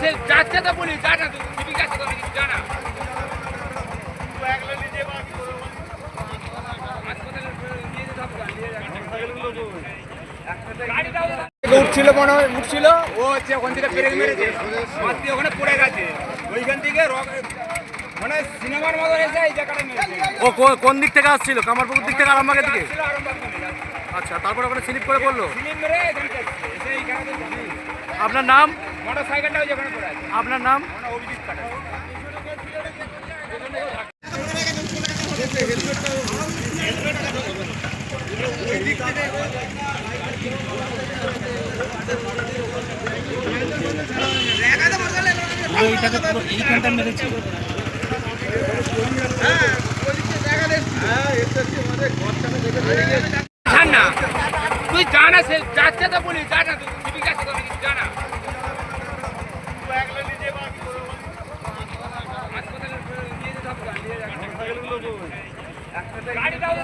সে যাচ্ছে তো বলি জানা তুই জীবিকা আছে তো নাকি জানা উঠছিল মনে হয় উঠছিল ও হচ্ছে ওখান থেকে ব্রেক মেরেছে। মার দিয়ে ওখানে পড়ে গেছে। ওইখান থেকে মানে সিনেমার মতো এসে এই জায়গাটা ও কোন দিক থেকে আসছিল? কামারপুকুর দিক থেকে আরামবাগের দিকে। আচ্ছা তারপরে ওখানে স্লিপ করে পড়ল। আপনার নাম? আপনার নাম? তুই জানা সে যাচ্ছে তো বলি জানা তুই জীবিকা আছে তো নাকি জানা হাসপাতালে নিয়ে যেতে হবে নিয়ে যাবে গাড়ি দাও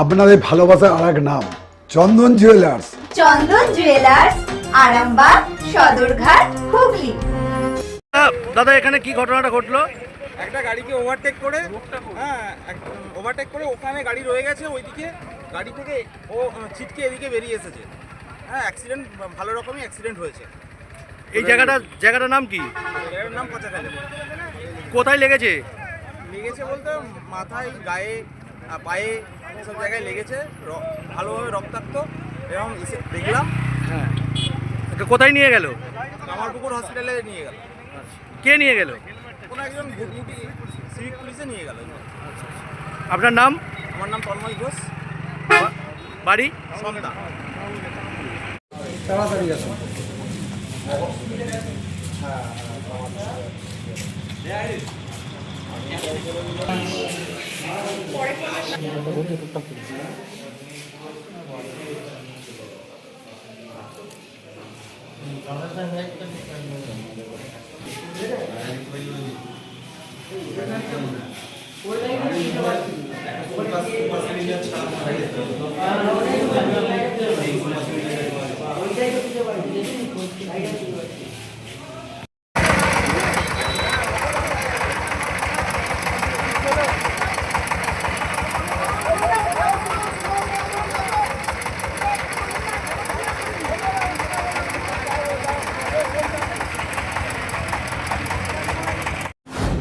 আপনাদের ভালোবাসার আর এক নাম চন্দন জুয়েলার্স চন্দন জুয়েলার্স আরামবাগ সদরঘাট হুগলি। দাদা এখানে কি ঘটনাটা ঘটলো? একটা গাড়িকে ওভারটেক করে হ্যাঁ ওভারটেক করে ওখানে গাড়ি রয়ে গেছে ওইদিকে গাড়ি থেকে ও ছিটকে এদিকে বেরিয়ে এসেছে। হ্যাঁ অ্যাক্সিডেন্ট ভালো রকমই অ্যাক্সিডেন্ট হয়েছে। এই জায়গাটা জায়গাটার নাম কি? এর নাম পচাখালি। কোথায় লেগেছে? লেগেছে বলতে মাথায় গায়ে পায়ে সব জায়গায় লেগেছে র- ভালোভাবে রক্তাক্ত এবং দেখলাম। হ্যাঁ। কোথায় নিয়ে গেল? কামারপুকুর হসপিটালে নিয়ে গেল। কে নিয়ে গেল? কোনো একজন ভুটভুটি সিভিক পুলিশে নিয়ে গেল। আপনার নাম? আমার নাম তন্ময় ঘোষ। বাড়ি? সন্ধ্যা। ওইটাই কি বলতে পারছি ওইটা কি বলতে পারছি